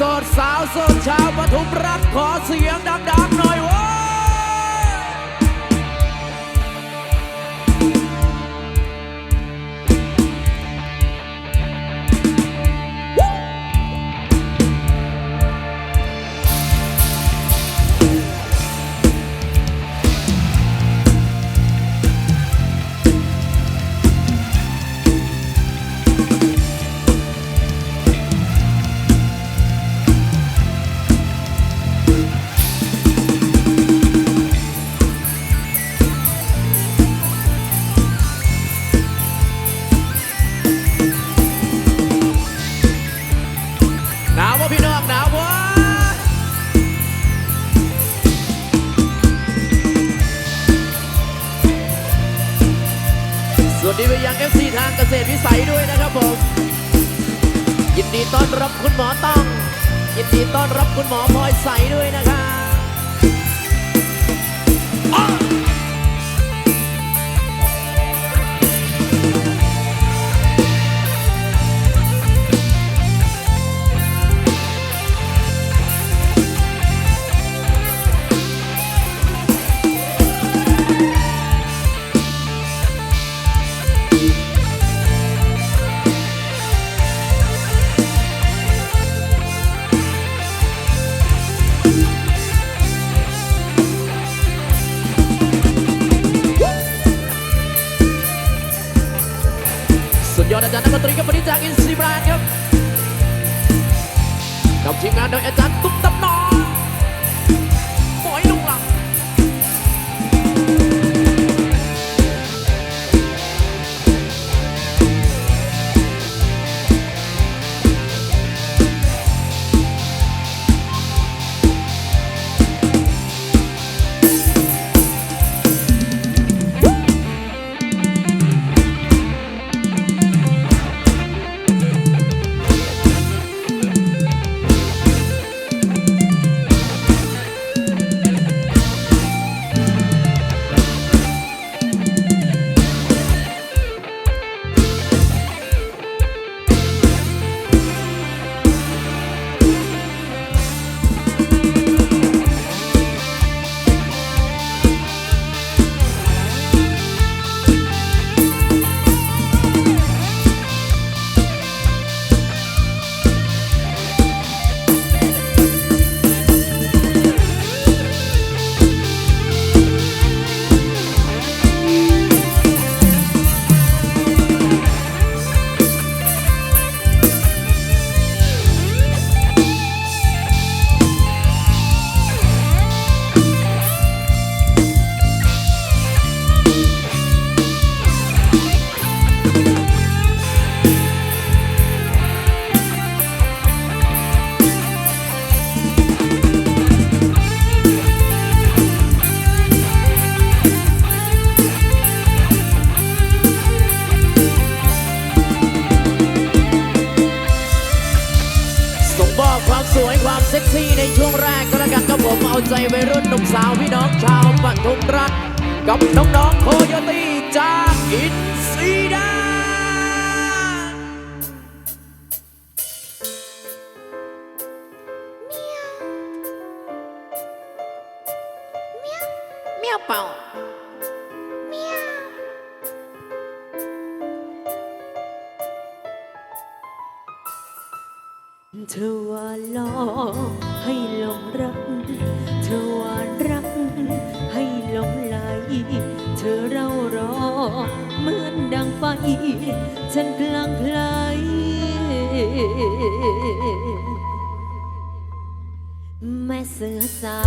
สดสาวสดชาวปทุมรักขอเสียงดังๆหน่อยว้ย คุณหมอต้องยินดีต้อนรับคุณหมอพลอยใสด้วยนะครั นักดนตรีกับวันนี้จากอินซีบรานครับกับทีมงานโดยอาจารย์ตุ๊กตับ เธอว่าหลอกให้หลงรัก เธอว่ารัก ให้หลงไหล เธอเรารอเหมือนดังไฟ ฉันกลางไกลแม่เสือสา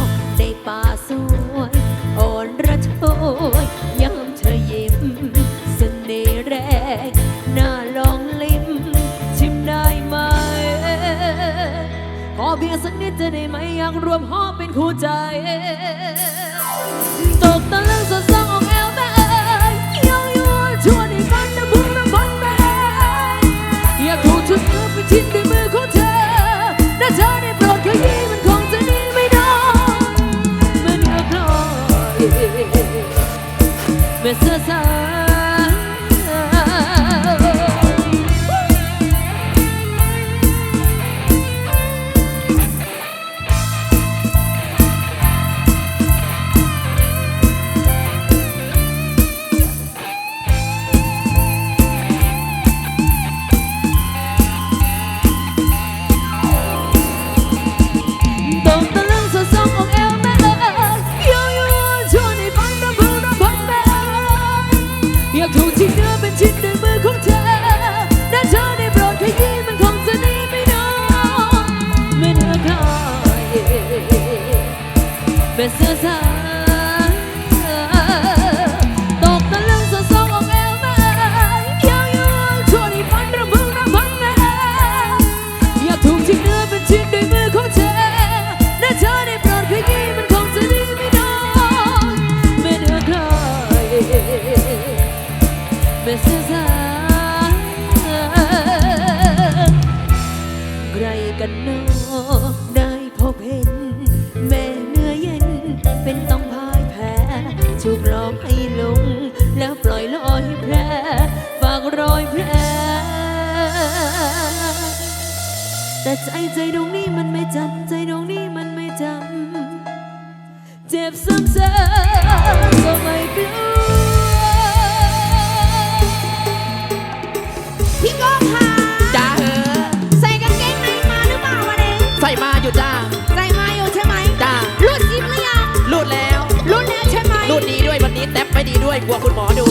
วได้ป่าสวยอ่อนระทวย จะได้ไหมอยากรวมหอเป็นคู่ใจ ตกตะลึงสดสองออกแอลแม่เอ๋ แต่ใจใจตรงนี้มันไม่จำใจตรงนี้มันไม่จำเจ็บซ้ำซๆก็ไม่กลัวพี่ก้องค่ะจ้าเหอใส่กางเกงในมาหรือเปล่าวะเด้งใส่มาอยู่จ้าใส่มาอยู่ใช่ไหมจ้าลูดซิมหรือยังลูดแล้วลูดแล้วใช่ไหมลูดดีด้วยวันนี้แต็ปไม่ดีด้วยกลัวคุณหมอดู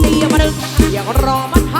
เสียมางรอมัน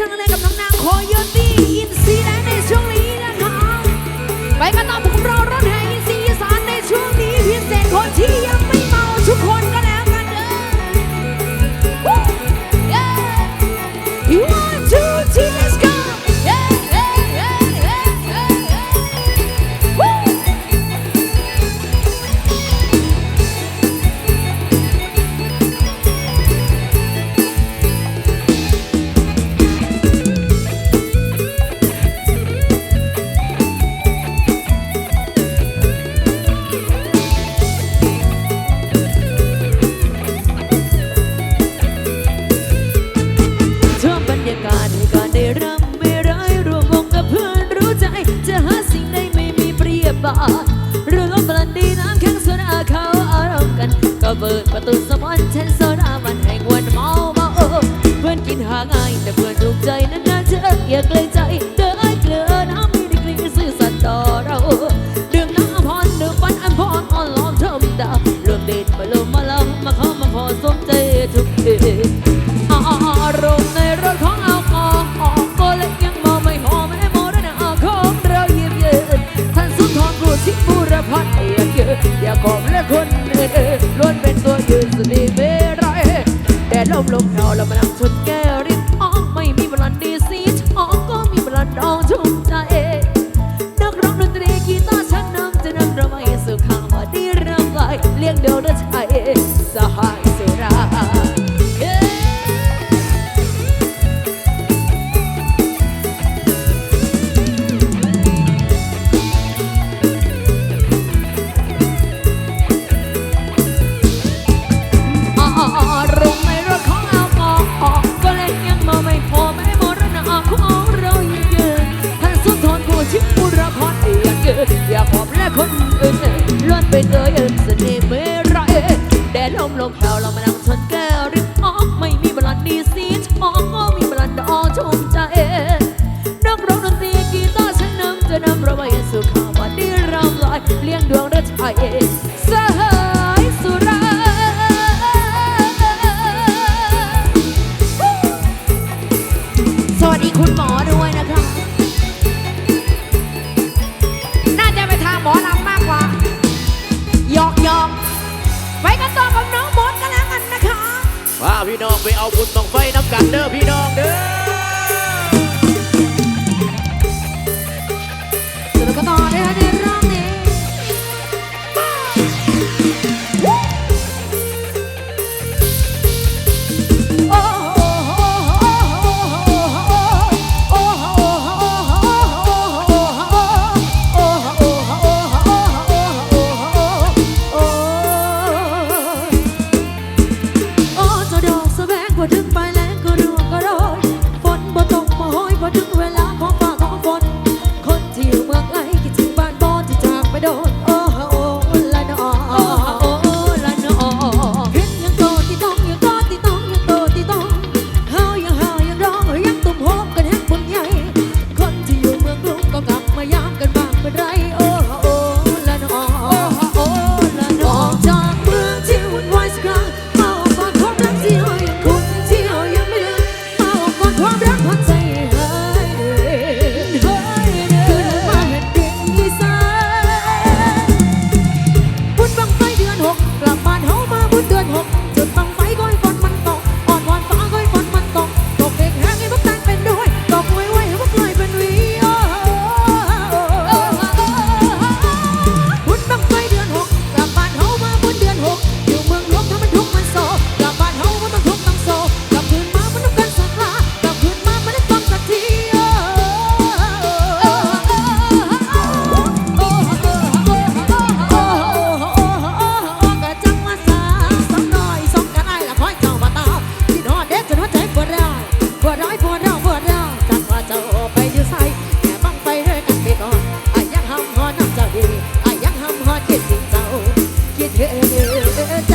turn on like พระวายสุขาวดีรำลายเลี้ยงดวงรัชเอง it